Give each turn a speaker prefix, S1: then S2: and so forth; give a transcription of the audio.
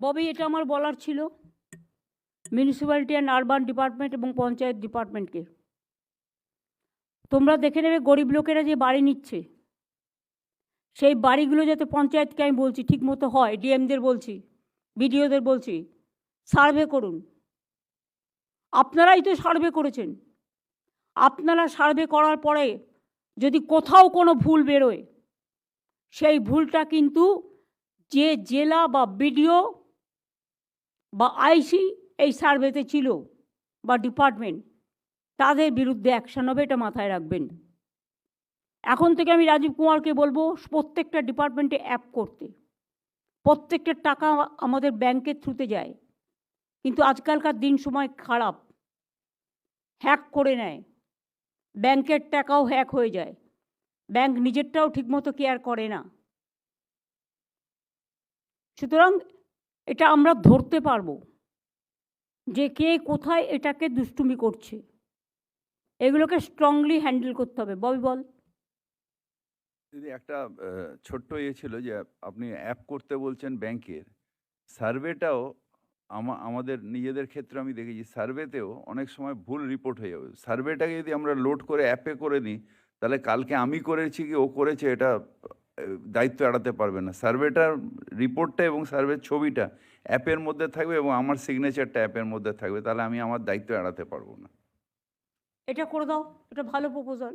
S1: ববি, এটা আমার বলার ছিল। মিউনিসিপ্যালিটি অ্যান্ড আরবান ডিপার্টমেন্ট এবং পঞ্চায়েত ডিপার্টমেন্টকে তোমরা দেখে নেবে, গরিব লোকেরা যে বাড়ি নিচ্ছে, সেই বাড়িগুলো যাতে পঞ্চায়েতকে আমি বলছি, ঠিকমতো হয়, ডিএমদের বলছি, বিডিওদের বলছি, সার্ভে করুন। আপনারাই তো সার্ভে করেছেন। আপনারা সার্ভে করার পরে যদি কোথাও কোনো ভুল বেরোয়, সেই ভুলটা কিন্তু যে জেলা বা বিডিও বা আইসি এই সার্ভেতে ছিল বা ডিপার্টমেন্ট, তাদের বিরুদ্ধে অ্যাকশন হবে এটা মাথায় রাখবেন। এখন থেকে আমি রাজীব কুমারকে বলব, প্রত্যেকটা ডিপার্টমেন্টে অ্যাপ করতে। প্রত্যেকটা টাকা আমাদের ব্যাংকের থ্রুতে যায়। কিন্তু আজকালকার দিন সময় খারাপ। হ্যাক করে নেয়। ব্যাংকের টাকাও হ্যাক হয়ে যায়। ব্যাংক নিজেরটাও ঠিকমতো কেয়ার করে না। সুতরাং এটা আমরা ধরতে পারব। যে কে কোথায় এটাকে দুষ্টুমি করছে। এগুলোকে স্ট্রংলি হ্যান্ডেল করতে হবে। বল বল।
S2: দিদি, একটা ছোট্ট ইয়ে ছিল যে, আপনি অ্যাপ করতে বলছেন ব্যাংকের। সার্ভেটাও আমা- আমাদের নিজেদের ক্ষেত্রে আমি দেখেছি। সার্ভেতেও অনেক সময় ভুল রিপোর্ট হয়ে যাবে। সার্ভেটাকে যদি আমরা লোড করে অ্যাপে করে নিই, তাহলে কালকে আমি করেছি কি ও করেছে, এটা দায়িত্ব এড়াতে পারবে না। সার্ভেটার রিপোর্টটা এবং সার্ভের ছবিটা অ্যাপের মধ্যে থাকবে এবং আমার সিগনেচারটা অ্যাপের মধ্যে থাকবে, তাহলে আমি আমার দায়িত্ব এড়াতে পারব না।
S1: এটা করে দাও, এটা ভালো প্রপোজাল